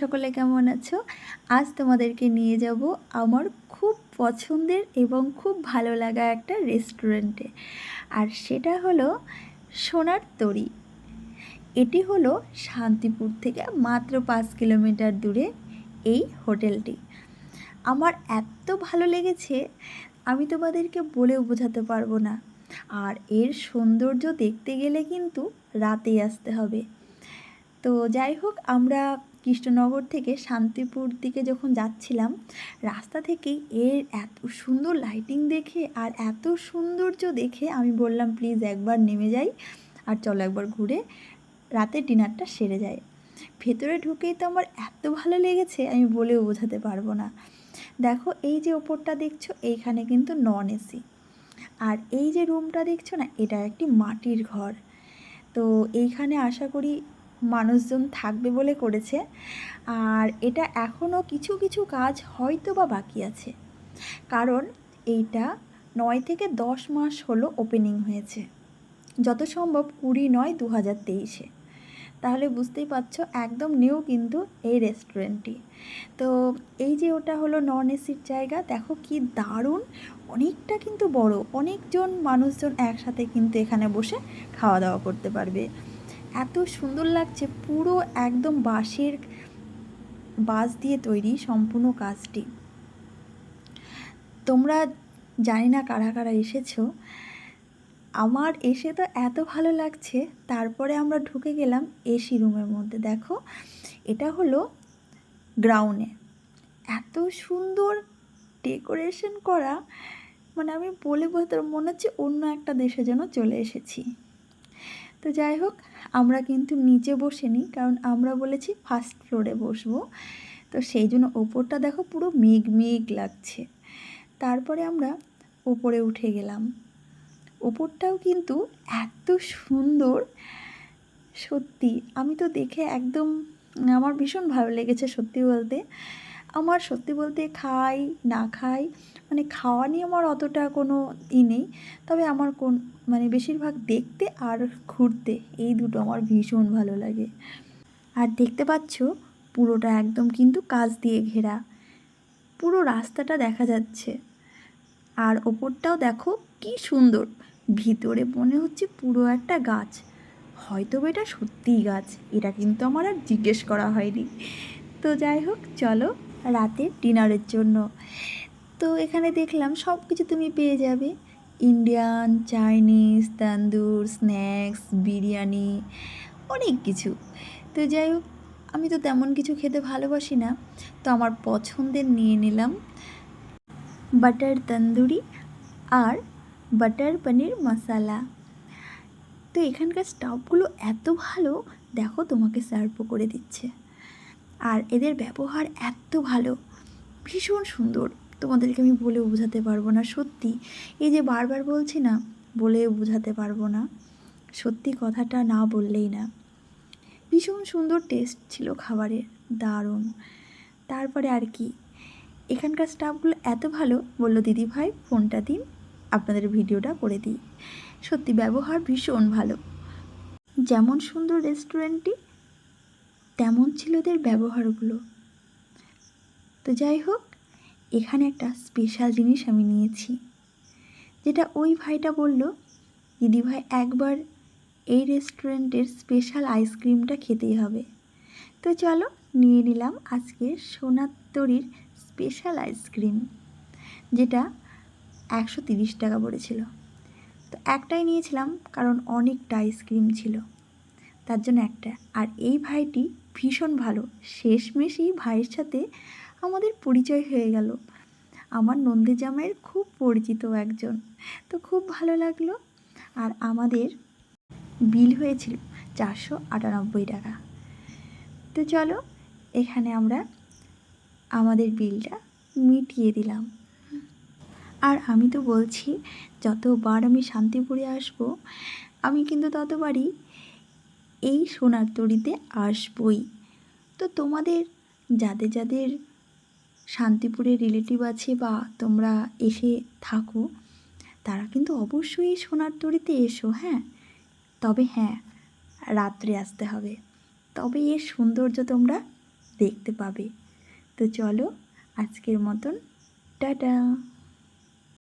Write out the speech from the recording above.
সকলে কেমন আছো? আজ তোমাদেরকে নিয়ে যাব আমার খুব পছন্দের এবং খুব ভালো লাগা একটা রেস্টুরেন্টে। আর সেটা হলো সোনার তরি। এটি হলো শান্তিপুর থেকে মাত্র পাঁচ কিলোমিটার দূরে এই হোটেলটি। আমার এত ভালো লেগেছে, আমি তোমাদেরকে বলেও বোঝাতে পারব না। আর এর সৌন্দর্য দেখতে গেলে কিন্তু রাতেই আসতে হবে। তো যাই হোক, আমরা কৃষ্ণনগর থেকে শান্তিপুর দিকে যখন যাচ্ছিলাম, রাস্তা থেকেই এর এত সুন্দর লাইটিং দেখে আর এত সৌন্দর্য দেখে আমি বললাম প্লিজ একবার নেমে যাই আর চলো একবার ঘুরে রাতে ডিনারটা সেরে যায় ভেতরে ঢুকেই তো আমার এত ভালো লেগেছে, আমি বলেও বোঝাতে পারব না। দেখো, এই যে ওপরটা দেখছ, এইখানে কিন্তু নন এসি আর এই যে রুমটা দেখছ না এটা একটি মাটির ঘর। তো এইখানে আশা করি মানুষজন থাকবে বলে করেছে। আর এটা এখনও কিছু কিছু কাজ হয়তো বা বাকি আছে। কারণ এইটা নয় থেকে দশ মাস হলো ওপেনিং হয়েছে। যত সম্ভব কুড়ি নয় দু হাজার তেইশে। তাহলে বুঝতেই পারছ, একদম নিউ কিন্তু এই রেস্টুরেন্টটি তো এই যে ওটা হলো নন এসির জায়গা, দেখো কি দারুণ! অনেকটা কিন্তু বড়। অনেকজন মানুষজন একসাথে কিন্তু এখানে বসে খাওয়া দাওয়া করতে পারবে। এত সুন্দর লাগছে, পুরো একদম বাঁশের বাঁশ দিয়ে তৈরি সম্পূর্ণ কাজটি। তোমরা জানি না কারা কারা এসেছ। আমার এসে তো এত ভালো লাগছে, তারপরে আমরা ঢুকে গেলাম এসি রুমের মধ্যে। দেখো, এটা হলো গ্রাউন্ডে। এত সুন্দর ডেকোরেশন করা মানে আমি বলে বলতে মনে হচ্ছে অন্য একটা দেশে যেন চলে এসেছি। তো যাই হোক, আমরা কিন্তু নিচে বসিনি, কারণ আমরা বলেছি ফার্স্ট ফ্লোরে বসবো। তো সেই জন্য ওপরটা দেখো পুরো মেঘ মেঘ লাগছে। তারপরে আমরা ওপরে উঠে গেলাম। ওপরটাও কিন্তু এত সুন্দর, সত্যি। আমি তো দেখে একদম, আমার ভীষণ ভালো লেগেছে সত্যি বলতে। আমার সত্যি বলতে খাই, না খাই মানে খাওয়া নিয়ে আমার অতটা কোনো ই নেই। তবে আমার কোন মানে বেশিরভাগ দেখতে আর ঘুরতে, এই দুটো আমার ভীষণ ভালো লাগে। আর দেখতে পাচ্ছ, পুরোটা একদম কিন্তু কাজ দিয়ে ঘেরা। পুরো রাস্তাটা দেখা যাচ্ছে। আর ওপরটাও দেখো কি সুন্দর। ভিতরে মনে হচ্ছে পুরো একটা গাছ। হয়তো এটা সত্যিই গাছ, এটা কিন্তু আমার আর জিজ্ঞেস করা হয়নি। তো যাই হোক, চলো রাতে ডিনারের জন্য। তো এখানে দেখলাম সব কিছু তুমি পেয়ে যাবে। Indian Chinese tandoor snacks biryani, অনেক কিছু। তো যাই হোক, আমি তো তেমন কিছু খেতে ভালোবাসি না। তো আমার পছন্দের নিয়ে নিলাম বাটার তন্দুরি আর বাটার পনির মশালা। তো এখানকার স্টাফগুলো এত ভালো, দেখো তোমাকে সার্ভও করে দিচ্ছে। আর এদের ব্যবহার এত ভালো, ভীষণ সুন্দর। তোমাদেরকে আমি বলেও বোঝাতে পারব না, সত্যি। এই যে বারবার বলছি না বলেও বোঝাতে পারব না। সত্যি কথাটা না বললেই না। ভীষণ সুন্দর টেস্ট ছিল খাবারের, দারুণ। তারপরে আর কি, এখানকার স্টাফগুলো এত ভালো, বলল, দিদি ভাই ফোনটা দিন, আপনাদের ভিডিওটা করে দিই। সত্যি, ব্যবহার ভীষণ ভালো। যেমন সুন্দর রেস্টুরেন্টটি তেমন ছিল ওদের ব্যবহারগুলো। তো যাই হোক, এখানে একটা স্পেশাল জিনিস আমি নিয়েছি, যেটা ওই ভাইটা বলল, দিদি ভাই, একবার এই রেস্টুরেন্টের স্পেশাল আইসক্রিমটা খেতেই হবে। তো চলো, নিয়ে নিলাম আজকে সোনাত্তরির স্পেশাল আইসক্রিম যেটা একশো তিরিশ টাকা পড়েছিল। তো একটাই নিয়েছিলাম, কারণ অনেকটা আইসক্রিম ছিল। তার জন্য একটা। আর এই ভাইটি ভীষণ ভালো। শেষমেশ এই ভাইয়ের সাথে আমাদের পরিচয় হয়ে গেল। আমার নন্দী জামাইয়ের খুব পরিচিত একজন। তো খুব ভালো লাগল। আর আমাদের বিল হয়েছিল চারশো আটানব্বই টাকা। তো চলো, এখানে আমরা আমাদের বিলটা মিটিয়ে দিলাম। আর আমি তো বলছি, যতবার আমি শান্তিপুরে আসব, আমি কিন্তু ততবারই এই সোনার তরিতে আসবই। তো তোমাদের, যাদের যাদের শান্তিপুরে রিলেটিভ আছে বা তোমরা এসে থাকো, তারা কিন্তু অবশ্যই সোনার তরিতে এসো হ্যাঁ? তবে হ্যাঁ রাত্রে আসতে হবে। তবে এর সৌন্দর্য তোমরা দেখতে পাবে। তো চলো, আজকের মতন, টাটা!